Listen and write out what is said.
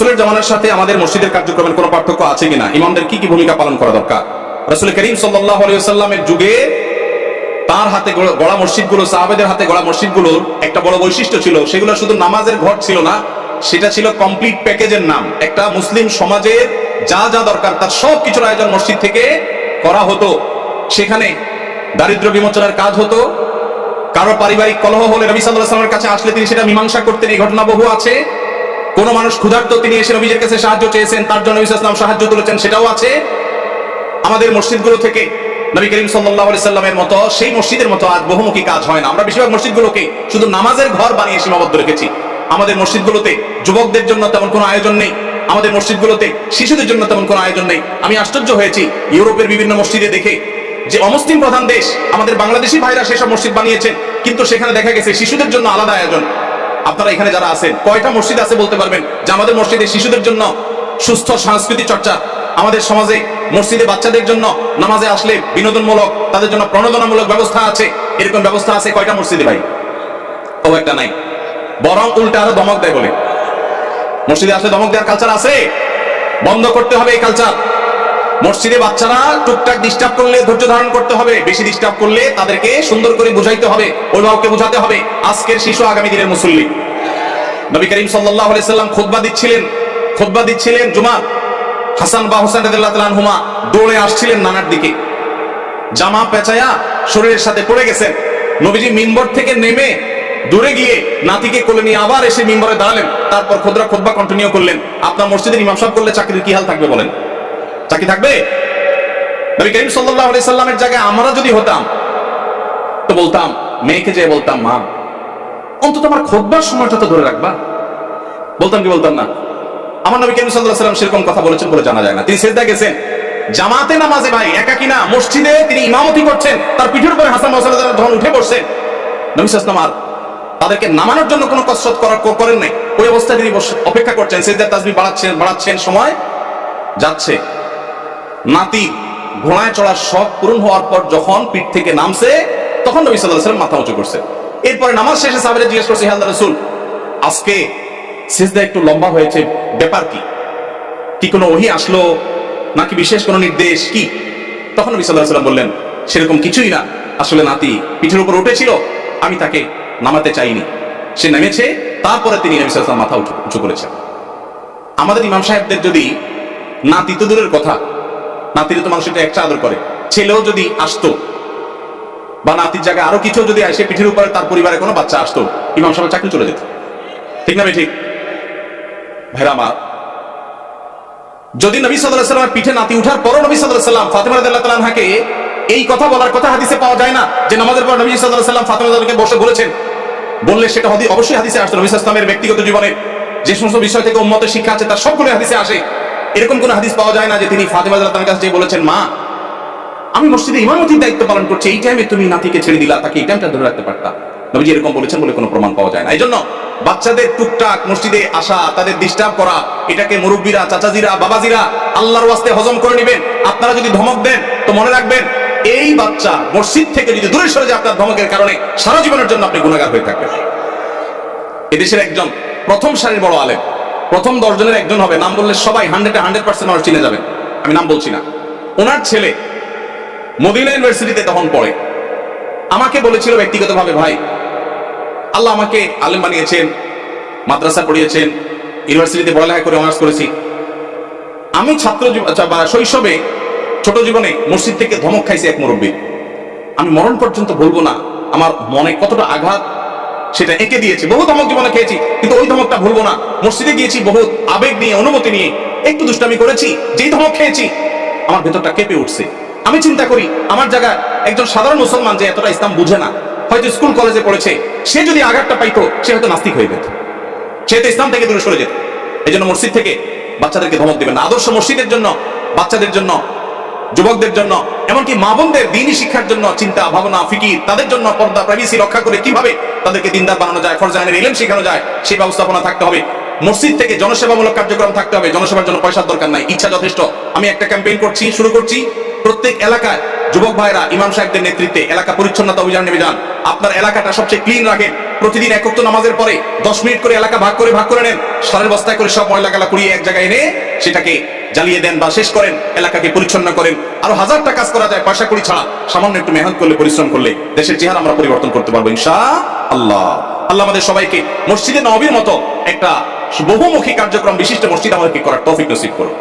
রাসূলের জামানার সাথে আমাদের মসজিদের কার্যক্রমের কোনো পার্থক্য আছে কিনা? ইমামদের কি কি ভূমিকা পালন করা দরকার? রাসূল করিম আলাইহি যুগে তার হাতে গড়- মসজিদগুলো, সাহাবেদের হাতে গড়া মসজিদগুলোর একটা বড় বৈশিষ্ট্য ছিল। সেগুলো শুধু নামাজের ঘর ছিল না, সেটা ছিল কমপ্লিট প্যাকেজের নাম। একটা মুসলিম সমাজের যা যা দরকার তার সব কিছুর আয়োজন মসজিদ থেকে করা হতো। সেখানে দারিদ্র বিমোচনের কাজ হতো। কারও পারিবারিক কলহ হলে নবী সাল্লাল্লাহু আলাইহি ওয়াসাল্লামের কাছে আসলে তিনি সেটা মীমাংসা করতেন। এই ঘটনা বহু আছে। কোন মানুষ ক্ষুধার্ত, তিনি এসে নবীজের কাছে সাহায্য চেয়েছেন, তার জন্য ওয়াসাল্লাম সাহায্য তুলেছেন, সেটাও আছে। আমাদের মসজিদগুলো থেকে নবী করিম সাল্লামের মতো, সেই মসজিদের মতো আজ বহুমুখী কাজ হয় না। আমরা বেশিরভাগ মসজিদগুলোকে শুধু নামাজের ঘর বানিয়ে সীমাবদ্ধ রেখেছি। আমাদের মসজিদগুলোতে যুবকদের জন্য তেমন কোনো আয়োজন নেই। আমাদের মসজিদগুলোতে শিশুদের জন্য তেমন কোনো আয়োজন নেই। আমি আশ্চর্য হয়েছি ইউরোপের বিভিন্ন মসজিদে দেখে যে অমুসলিম প্রধান দেশ আমাদের বাংলাদেশি ভাইরা সেসব মসজিদ বানিয়েছেন, কিন্তু সেখানে দেখা গেছে শিশুদের জন্য আলাদা আয়োজন। আপনারা এখানে যারা আছেন, কয়টা মসজিদ আছে বলতে পারবেন? যে আমাদের মসজিদে শিশুদের জন্য সুস্থ সংস্কৃতি চর্চা, আমাদের সমাজে মসজিদে বাচ্চাদের জন্য নামাজে আসলে বিনোদনমূলক, তাদের জন্য প্রণোদনামূলক ব্যবস্থা আছে। এরকম ব্যবস্থা আছে কয়টা মসজিদে ভাই? ও একটা নাই। বরং উল্টা আরও দমক দেয় বলে। মসজিদে আসলে দমক দেওয়ার কালচার আছে? বন্ধ করতে হবে এই কালচার মসজিদে বাচ্চারা টুকটাক ডিস্টার্ব করলে, ধৈর্য ধারণ করতে হবে। বেশি ডিস্টার্ব করলে তাদেরকে সুন্দর করে বুঝাইতে হবে অভিভাবককে বুঝাতে হবে আজকের শিশু আগামী দিনের মুসল্লি। নবী করিম সাল্লাম খুতবা দিচ্ছিলেন খুতবা দিচ্ছিলেন জুমা হাসান বা হোসেন আনহুমা দৌড়ে আসছিলেন নানার দিকে। জামা পেঁচায়া শরীরের সাথে পড়ে গেছেন। নবীজি মিম্বর থেকে নেমে দূরে গিয়ে নাতিকে কোলে নিয়ে আবার এসে মিম্বরে দাঁড়ালেন। তারপর খুদরা খুতবা কন্টিনিউ করলেন। আপনার মসজিদের ইমাম সাহেব করলে চাকরির কি হাল থাকবে বলেন? চাকরি থাকবে? নবী করিম সাল্লাল্লাহু আলাইহি সাল্লামের জায়গায় আমরা যদি হতাম, তো বলতাম, মেয়েকে যে বলতাম, মা, অন্তত আমার খোদবার সময়টা তো ধরে রাখবা। বলতাম কি বলতাম না? আমার নবী করিম আলাইহি সাল্লাম সেরকম কথা বলেছেন বলে জানা যায় না। তিনি সেজদা গেছেন। জামাতে নামাজে ভাই, একাকি না, মসজিদে তিনি ইমামতি করছেন, তার পিঠের উপরে হাসান মাসাল্লাহ যখন উঠে পড়ছেন নবী সাল্লাল্লাহু আর তাদেরকে নামানোর জন্য কোনো কসরত করার করেন নাই। ওই অবস্থায় তিনি অপেক্ষা করছেন সেজদার তাসবিহ বাড়াচ্ছেন বাড়াচ্ছেন সময় যাচ্ছে। নাতি ঘোড়ায় চড়ার শখ পূরণ হওয়ার পর যখন পিঠ থেকে নামছে, তখন নবী আলাইহি সাল্লাম মাথা উঁচু করছে। এরপরে নামাজ শেষে সাহাবীরা জিজ্ঞেস করছে, হে আল্লাহর রাসূল, আজকে সিজদা একটু লম্বা হয়েছে, ব্যাপার কি? কি কোনো ওহি আসলো? নাকি বিশেষ কোনো নির্দেশ? কি? তখন নবী আলাইহি সাল্লাম বললেন, সেরকম কিছুই না। আসলে নাতি পিঠের উপর উঠেছিল, আমি তাকে নামাতে চাইনি। সে নেমেছে, তারপরে তিনি নবী সাল্লাম মাথা উঁচু করেছেন। আমাদের ইমাম সাহেবদের যদি নাতি তো দূরের কথা নাতির তো মানুষ একটা আদর করে। ছেলেও যদি আসতো, বা নাতির জায়গায় আরও কিছু যদি আসে, পিঠের উপরে তার পরিবারে কোনো বাচ্চা আসতো, ইমাম সাহেব চাকরি চলে যেত। ঠিক না ঠিক ভাইরা আমার, যদি নবী সাল্লাহ সাল্লামের পিঠে নাতি উঠার পরও নবী সাল্লাহ সাল্লাম ফাতেমা রাদিয়াল্লাহু এই কথা বলার কথা হাদিসে পাওয়া যায় না, যে নামাজের পর নবী সাল্লাহ সাল্লাম ফাতেমা বসে বলেছেন। বললে সেটা অবশ্যই হাদিসে আসতো, নবী সাল্লামের ব্যক্তিগত জীবনে যে সমস্ত বিষয় থেকে উম্মতের শিক্ষা আছে, তার সবগুলো হাদিসে আসে। এরকম কোন হাদিস পাওয়া যায় না যে তিনি ফাতেমা রাদিয়াল্লাহু কাছে বলেছেন, মা, আমি মসজিদে ইমামতির দায়িত্ব পালন করছি, এই টাইমে তুমি নাতিকে ছেড়ে দিলা, তাকে এই টাইমটা ধরে রাখতে পারতা। নবীজি এরকম বলেছেন বলে কোনো প্রমাণ পাওয়া যায় না। এই জন্য বাচ্চাদের টুকটাক মসজিদে আসা, তাদের ডিস্টার্ব করা, এটাকে মুরব্বীরা, চাচাজিরা, বাবাজিরা আল্লাহর ওয়াস্তে হজম করে নেবেন। আপনারা যদি ধমক দেন, তো মনে রাখবেন, এই বাচ্চা মসজিদ থেকে যদি দূরে সরে যায় আপনার ধমকের কারণে সারা জীবনের জন্য আপনি গুণাগার হয়ে থাকবেন। এদেশের একজন প্রথম সারির বড় আলেম প্রথম দশজনের একজন হবে নাম বললে সবাই হান্ড্রেড হান্ড্রেড পার্সেন্ট মানুষ চিনে যাবে। আমি নাম বলছি না। ওনার ছেলে মদিনা ইউনিভার্সিটিতে তখন পড়ে। আমাকে বলেছিল ব্যক্তিগতভাবে ভাই আল্লাহ আমাকে আলেম বানিয়েছেন মাদ্রাসা পড়িয়েছেন ইউনিভার্সিটিতে পড়ালেখা করে অনার্স করেছি। আমি ছাত্র আচ্ছা, বা শৈশবে ছোট জীবনে মসজিদ থেকে ধমক খাইছি এক মুরব্বী। আমি মরণ পর্যন্ত বলব না আমার মনে কতটা আঘাত সেটা এঁকে দিয়েছি। বহু ধমক জীবনে খেয়েছি, কিন্তু ওই ধমকটা ভুলবো না। মসজিদে গিয়েছি বহু আবেগ নিয়ে অনুমতি নিয়ে, একটু দুষ্টামি করেছি, যেই ধমক খেয়েছি, আমার ভেতরটা কেঁপে উঠছে। আমি চিন্তা করি, আমার জায়গায় একজন সাধারণ মুসলমান যে এতটা ইসলাম বুঝে না, হয়তো স্কুল, কলেজে পড়েছে, সে যদি আঘাতটা পাইতো, সে হয়তো নাস্তিক হয়ে যেত। সে তো ইসলাম থেকে দূরে সরে যেত। এই জন্য মসজিদ থেকে বাচ্চাদেরকে ধমক দেবেন না। আদর্শ মসজিদের জন্য, বাচ্চাদের জন্য যুবকদের জন্য, এমনকি মা বোনদের দিনই শিক্ষার জন্য চিন্তা, ভাবনা, ফিকির, তাদের জন্য পর্দা প্রাইভেসি রক্ষা করে কীভাবে তাদেরকে দিনদার বানানো যায় ফরজানের ইলেম শেখানো যায়, সেই ব্যবস্থাপনা থাকতে হবে। মসজিদ থেকে জনসেবামূলক কার্যক্রম থাকতে হবে, জনসেবার জন্য পয়সার দরকার নাই, ইচ্ছা যথেষ্ট। আমি একটা ক্যাম্পেইন করছি, শুরু করছি। প্রত্যেক এলাকায় যুবক ভাইরা, ইমাম সাহেবদের নেতৃত্বে এলাকা পরিচ্ছন্নতা অভিযান নেমে যান। আপনার এলাকাটা সবচেয়ে ক্লিন রাখেন। প্রতিদিন একক তো নামাজের পরে দশ মিনিট করে এলাকা ভাগ করে ভাগ করে নেন। সারের বস্তায় করে সব ময়লা গালা কুড়িয়ে এক জায়গায় এনে সেটাকে জ্বালিয়ে দেন বা শেষ করেন, এলাকাকে পরিচ্ছন্ন করেন। আরও হাজারটা কাজ করা যায় পয়সা করি ছাড়া। সামান্য একটু মেহনত করলে, পরিশ্রম করলে দেশের চেহারা আমরা পরিবর্তন করতে পারব ইনশা আল্লাহ আল্লাহ আমাদের সবাইকে মসজিদে নবীর মতো একটা বহুমুখী কার্যক্রম, বিশিষ্ট মসজিদ আমাদেরকে করার তৌফিক নসিব করুন